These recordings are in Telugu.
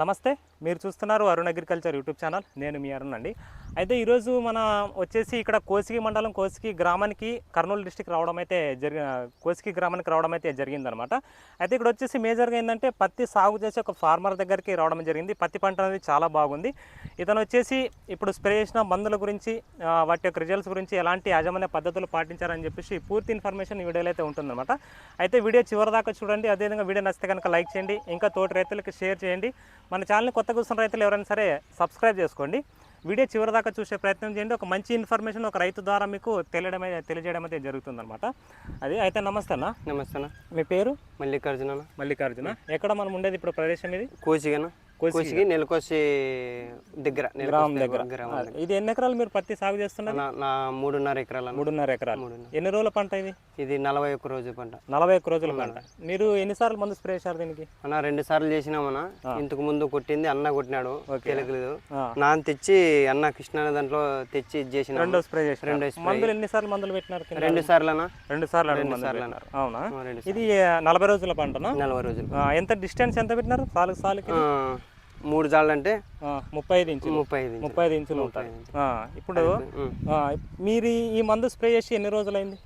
నమస్తే. మీరు చూస్తున్నారు అరుణ్ అగ్రికల్చర్ యూట్యూబ్ ఛానల్. నేను మీ అరుణ్ అండి. అయితే ఈరోజు మన వచ్చేసి ఇక్కడ కోసిగి మండలం కోసికి గ్రామానికి కర్నూలు డిస్టిక్ రావడం అయితే జరిగి కోసికి గ్రామానికి రావడం అయితే జరిగిందనమాట అయితే ఇక్కడ వచ్చేసి మేజర్గా ఏంటంటే పత్తి సాగు చేసే ఒక ఫార్మర్ దగ్గరికి రావడం జరిగింది. పత్తి పంట అనేది చాలా బాగుంది. ఇతను వచ్చేసి ఇప్పుడు స్ప్రే చేసిన మందుల గురించి వాటి యొక్క రిజల్ట్స్ గురించి ఎలాంటి యాజమాన్య పద్ధతులు పాటించారని చెప్పేసి పూర్తి ఇన్ఫర్మేషన్ ఈ వీడియోలో అయితే ఉంటుందన్నమాట. అయితే వీడియో చివరి దాకా చూడండి. అదేవిధంగా వీడియో నచ్చితే కనుక లైక్ చేయండి. ఇంకా తోటి రైతులకు షేర్ చేయండి. మన ఛానల్ని కొత్త కూర్చున్న రైతులు ఎవరైనా సరే సబ్స్క్రైబ్ చేసుకోండి. వీడియో చివరి దాకా చూసే ప్రయత్నం చేయండి. ఒక మంచి ఇన్ఫర్మేషన్ ఒక రైతు ద్వారా మీకు తెలియడం అయితే- తెలియజేయడం అయితే జరుగుతుందన్నమాట. అది అయితే నమస్తే అన్న. నమస్తే అన్న. మీ పేరు? మల్లికార్జున. మల్లికార్జున. ఎక్కడ మనం ఉండేది ఇప్పుడు ప్రదేశం ఇది? కోసిగన కోసిగి. నెలకొసి దగ్గర గ్రామం దగ్గర. ఇది ఎన్ని ఎకరాలు మీరు పత్తి సాగు చేస్తున్నారు? నా మూడున్నర ఎకరాల. మూడున్నర ఎకరాలు. ఎన్ని రోజుల పంట ఇది? ఇది నలభై ఒక్క రోజు పంట. నలభై ఒక్క రోజుల పంట. మీరు ఎన్నిసార్లు మందు స్ప్రే చేశారు దీనికి? అన్న రెండు సార్లు చేసినామన్న. ఇంతకు ముందు కొట్టింది అన్న కొట్టినాడు. తెలియలేదు. నాన్న తెచ్చి అన్న కృష్ణ దాంట్లో తెచ్చి చేసిన రెండో స్ప్రే చేశారు రెండో. మందులు ఎన్నిసార్లు మందులు పెట్టినారు? రెండు సార్లు అన్న. రెండు సార్లు మందులు పెట్టినారు. అవునా? రెండు ఇది నలభై రోజుల పంటనా? నలభై రోజులు. ఎంత డిస్టెన్స్ ఎంత పెట్టినారు? సాలుకి సాలుకి? మూడు జాళ్ళు అంటే ముప్పై ఐదు ఇంచులు. ముప్పై ఐదు. ముప్పై ఐదు ఇంచులు. ఉంటాయి ఇప్పుడు మీరు ఈ- మందు స్ప్రే చేసి ఎన్ని రోజులైంది?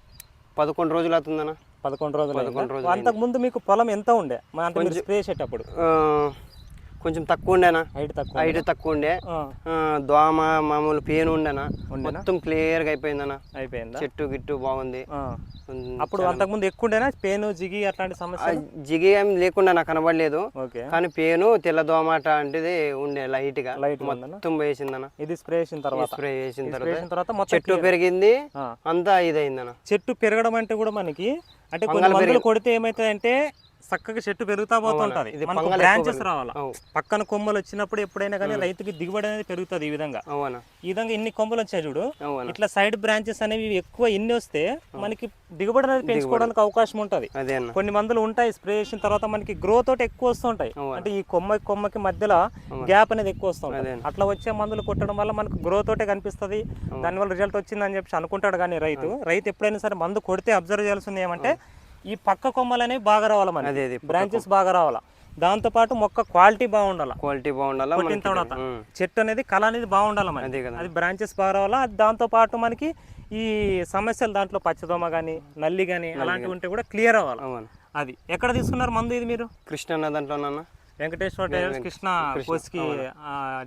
పదకొండు రోజులు అవుతుందన్న. పదకొండు రోజులు పదకొండు రోజులు అంతకు ముందు మీకు పొలం ఎంత ఉండే? మా అంటే మీరు స్ప్రే చేసేటప్పుడు. కొంచెం తక్కువ ఉండేనా? హైట్ తక్కువ హైట్ తక్కువ ఉండే. దోమ మామూలు పేను ఉండేనా? మొత్తం క్లియర్గా అయిపోయిందన్న. అయిపోయిందా? చెట్టు గిట్టు బాగుంది. అప్పుడు అంతకు ముందు ఎక్కువ పేను జిగి అట్లాంటి సమస్య జిగి ఏం లేకుండా నాకు కనబడలేదు. కానీ పేను తెల్ల దోమట అంటే ఉండే లైట్గా లైట్ మొత్తం వేసిందన్న ఇది స్ప్రే చేసిన తర్వాత? స్ప్రే చేసిన తర్వాత. మొత్తం చెట్టు పెరిగింది. అంతా ఇదైందన్న. చెట్టు పెరగడం అంటే కూడా మనకి అంటే కొన్ని మందులు కొడితే ఏమైతుందంటే చక్కగా చెట్టు పెరుగుతా పోతుంటది ఇది మనకు బ్రాంచెస్ రావాలా? పక్కన కొమ్మలు వచ్చినప్పుడు ఎప్పుడైనా కానీ రైతుకి దిగుబడి అనేది పెరుగుతుంది ఈ విధంగా. ఈ విధంగా ఇన్ని కొమ్మలు వచ్చాయి చూడు. ఇట్లా సైడ్ బ్రాంచెస్ అనేవి ఎక్కువ ఇన్ని వస్తే మనకి దిగుబడి అనేది పెంచుకోవడానికి అవకాశం ఉంటది. కొన్ని మందులు ఉంటాయి స్ప్రే చేసిన తర్వాత మనకి గ్రోత్ తోటి ఎక్కువ వస్తుంటాయి. అంటే ఈ కొమ్మ కొమ్మకి మధ్యలో గ్యాప్ అనేది ఎక్కువ వస్తుంటుంది అదే. అట్లా వచ్చే మందులు కొట్టడం వల్ల మనకు గ్రోత్ తోటే కనిపిస్తుంది. దానివల్ల రిజల్ట్ వచ్చిందని చెప్పి అనుకుంటాడు కానీ రైతు. రైతు ఎప్పుడైనా సరే మందు కొడితే అబ్జర్వ్ చేయాల్సింది ఏమంటే ఈ పక్క కొమ్మలు అనేవి బాగా రావాలి మనకి అదే బ్రాంచెస్ బాగా రావాలా. దాంతో పాటు మొక్క క్వాలిటీ బాగుండాలి? క్వాలిటీ బాగుండాలా కొట్టిన తర్వాత. చెట్టు అనేది కళ అనేది బాగుండాలి మనకి అదే బ్రాంచెస్ బాగా రావాలా? దాంతో పాటు మనకి ఈ సమస్యలు దాంట్లో పచ్చదోమ కానీ నల్లి కానీ అలాంటివి ఉంటే కూడా క్లియర్ అవ్వాలి? అది. ఎక్కడ తీసుకున్నారు మందు ఇది మీరు? కృష్ణ అన్న దాంట్లోనన్న వెంకటేశ్వర టైలర్స్ కృష్ణ కోస్కి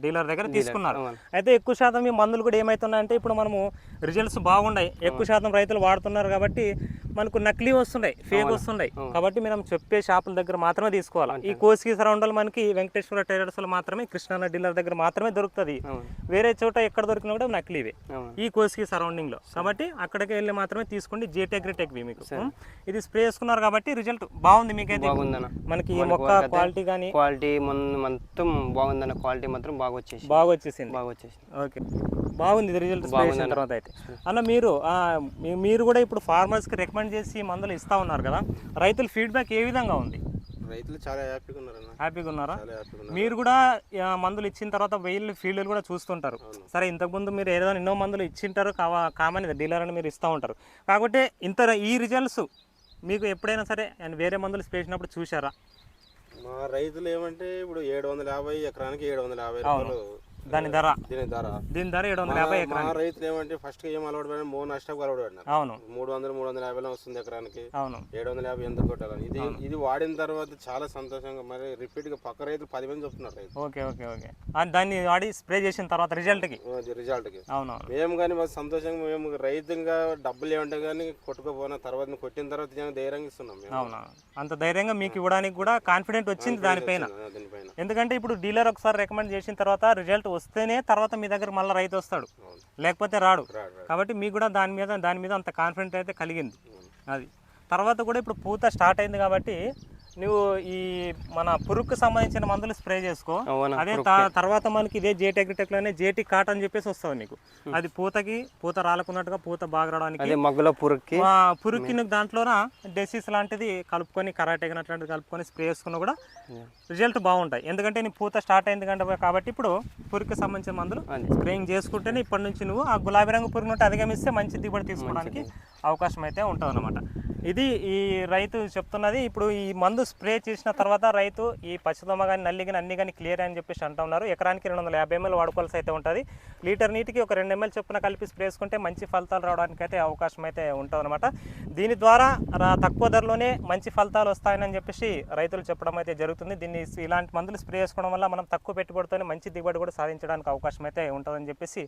డీలర్ దగ్గర తీసుకున్నారు. అయితే ఎక్కువ శాతం ఈ మందులు కూడా ఏమవుతున్నాయంటే ఇప్పుడు మనము రిజల్ట్స్ బాగున్నాయి. ఎక్కువ శాతం రైతులు వాడుతున్నారు కాబట్టి మనకు నకిలీ వస్తున్నాయి ఫేక్ వస్తున్నాయి. కాబట్టి మనం చెప్పే షాపుల దగ్గర మాత్రమే తీసుకోవాలి. ఈ కోస్కి సరౌండల్ మనకి వెంకటేశ్వర టైలర్స్లో మాత్రమే కృష్ణ డీలర్ దగ్గర మాత్రమే దొరుకుతుంది. వేరే చోట ఎక్కడ దొరికినా కూడా నకిలీవే. ఈ కోస్కి సరౌండింగ్లో. కాబట్టి అక్కడికి వెళ్ళి మాత్రమే తీసుకోండి. జేటెగ్రిటెక్ మీకు. ఇది స్ప్రే చేసుకున్నారు కాబట్టి రిజల్ట్ బాగుంది మీకైతే? మనకి ఈ మొక్క క్వాలిటీ కానీ క్వాలిటీ మొత్తం బాగుందన్న క్వాలిటీ మాత్రం బాగా వచ్చేసి బాగా వచ్చేసింది బాగా వచ్చేసి ఓకే. బాగుంది ఇది రిజల్ట్ స్ప్రే తర్వాత అయితే. అన్న మీరు మీరు కూడా ఇప్పుడు ఫార్మర్స్కి రికమెండ్ చేసి మందులు ఇస్తా ఉన్నారు కదా రైతుల ఫీడ్బ్యాక్ ఏ విధంగా ఉంది? రైతులు చాలా హ్యాపీగా ఉన్నారా చాలా హ్యాపీగా ఉన్నారు మీరు కూడా మందులు ఇచ్చిన తర్వాత వెయ్యి ఫీల్డ్లు కూడా చూస్తుంటారు. సరే ఇంతకుముందు మీరు ఏదో ఎన్నో మందులు ఇచ్చింటారు కావా కామన్ డీలర్ అని మీరు ఇస్తూ ఉంటారు. కాకపోతే ఇంత ఈ రిజల్ట్స్ మీకు ఎప్పుడైనా సరే వేరే మందులు స్ప్రే చేసినప్పుడు చూసారా మా రైతులు ఏమంటే ఇప్పుడు ఏడు వందల యాభై ఎకరానికి ఏడు వందల యాభై రూపాయలు దాని ధర. దీని ధర. దీని ధర ఏడు వందల యాభై మా రైతులు ఏమంటే ఫస్ట్ ఏం అలవాటు పడినా మూడు నష్టం అలవాటు పడినారు అవును. మూడు వందలు మూడు వందల యాభైలో వస్తుంది ఎకరానికి. అవును. ఏడు వందల యాభై ఎందుకు కొట్టాలని. ఇది ఇది వాడిన తర్వాత చాలా సంతోషంగా మరి రిపీట్గా పక్క రైతులు పది మంది చెప్తున్నారు రైతు ఓకే ఓకే ఓకే. దాన్ని వాడి స్ప్రే చేసిన తర్వాత రిజల్ట్కి రిజల్ట్కి. అవునవును మేము కానీ మాకు సంతోషంగా మేము రైతుగా డబ్బులు ఏమంటే కానీ కొట్టుకోపోయిన తర్వాత కొట్టిన తర్వాత ధైర్యంగా ఇస్తున్నాం అవునా. అంత ధైర్యంగా మీకు ఇవ్వడానికి కూడా కాన్ఫిడెంట్ వచ్చింది దీనిపైన. ఎందుకంటే ఇప్పుడు డీలర్ ఒకసారి రికమెండ్ చేసిన తర్వాత రిజల్ట్ వస్తేనే తర్వాత మీ దగ్గర మళ్ళీ రైతు వస్తాడు. లేకపోతే రాడు. కాబట్టి మీకు కూడా దాని మీద దాని మీద అంత కాన్ఫిడెంట్ అయితే కలిగింది. అది. తర్వాత కూడా ఇప్పుడు పూత స్టార్ట్ అయింది కాబట్టి నువ్వు ఈ మన పురుగుకు సంబంధించిన మందులు స్ప్రే చేసుకో. అదే తర్వాత మనకి ఇదే జేటీ అగ్రిటెక్లోనే జేటీ కాట్ అని చెప్పేసి వస్తుంది నీకు. అది పూతకి పూత రాలకున్నట్టుగా పూత బాగా రావడానికి మగ్గులో పురుగుకి. ఆ పురుగుకి నువ్వు దాంట్లోన డెసిస్ లాంటిది కలుపుకొని కరాటెగన్ అట్లాంటిది కలుపుకొని స్ప్రే చేసుకున్నా కూడా రిజల్ట్ బాగుంటాయి. ఎందుకంటే నీ పూత స్టార్ట్ అయింది కంటే కాబట్టి ఇప్పుడు పురుగుకి సంబంధించిన మందులు. స్ప్రేయింగ్ చేసుకుంటేనే ఇప్పటి నుంచి నువ్వు ఆ గులాబీ రంగు పురుగును అధిగమిస్తే మంచి దిగుబడి తీసుకోవడానికి అవకాశం అయితే ఉంటుంది అనమాట ఇది ఈ రైతు చెప్తున్నది. ఇప్పుడు ఈ మందు స్ప్రే చేసిన తర్వాత రైతు ఈ పచ్చదొమ్మ కానీ నల్లి కానీ అన్ని కానీ క్లియర్ అని చెప్పేసి అంటున్నారు ఎకరానికి రెండు వందల యాభై ఎంఎల్ వాడుకోవాల్సి అయితే ఉంటుంది. లీటర్ నీటికి ఒక రెండు ఎంఎల్ చొప్పున కలిపి స్ప్రే చేసుకుంటే మంచి ఫలితాలు రావడానికి అయితే అవకాశం అయితే ఉంటుందన్నమాట. దీని ద్వారా రా- తక్కువ ధరలోనే మంచి ఫలితాలు వస్తాయని చెప్పేసి రైతులు చెప్పడం అయితే జరుగుతుంది. దీన్ని ఇలాంటి మందులు స్ప్రే చేసుకోవడం వల్ల మనం తక్కువ పెట్టుబడితోనే మంచి దిగుబడి కూడా సాధించడానికి అవకాశం అయితే ఉంటుందని చెప్పేసి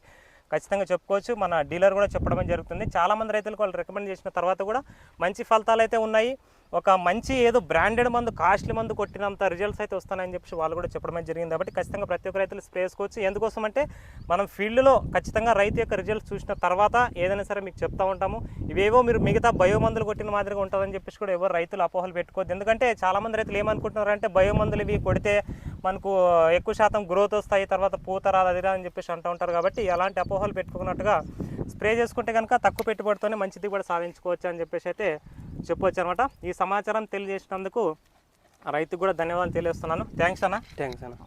ఖచ్చితంగా చెప్పుకోవచ్చు. మన డీలర్ కూడా చెప్పడం జరుగుతుంది. చాలామంది రైతులకు వాళ్ళు రికమెండ్ చేసిన తర్వాత కూడా మంచి ఫలితాలు అయితే ఉన్నాయి. ఒక మంచి ఏదో బ్రాండెడ్ మందు కాస్ట్లీ మందు కొట్టినంత రిజల్ట్స్ అయితే వస్తాయని చెప్పేసి వాళ్ళు కూడా చెప్పడమే జరిగింది కాబట్టి ఖచ్చితంగా ప్రతి ఒక్క రైతులు స్ప్రే చేసుకోవచ్చు. ఎందుకోసం అంటే మనం ఫీల్డ్లో ఖచ్చితంగా రైతు యొక్క రిజల్ట్స్ చూసిన తర్వాత ఏదైనా సరే మీకు చెప్తా ఉంటాము. ఇవేవో మీరు మిగతా బయో మందులు కొట్టిన మాదిరిగా ఉంటుందని చెప్పేసి కూడా ఎవరు రైతులు అపోహలు పెట్టుకోవద్దు. ఎందుకంటే చాలామంది రైతులు ఏమనుకుంటున్నారంటే బయో మందులు ఇవి కొడితే మనకు ఎక్కువ శాతం గ్రోత్ వస్తాయి తర్వాత పూత రాదు అదిరా అని చెప్పేసి అంటూ ఉంటారు కాబట్టి అలాంటి అపోహలు పెట్టుకున్నట్టుగా స్ప్రే చేసుకుంటే కనుక తక్కువ పెట్టుబడితోనే మంచి దిగుబడి సాధించుకోవచ్చు అని చెప్పేసి అయితే చెప్పవచ్చు అనమాట ఈ సమాచారం తెలియజేసినందుకు రైతుకు కూడా ధన్యవాదాలు తెలియజేస్తున్నాను. థ్యాంక్స్ అన్న. థ్యాంక్స్ అన్న.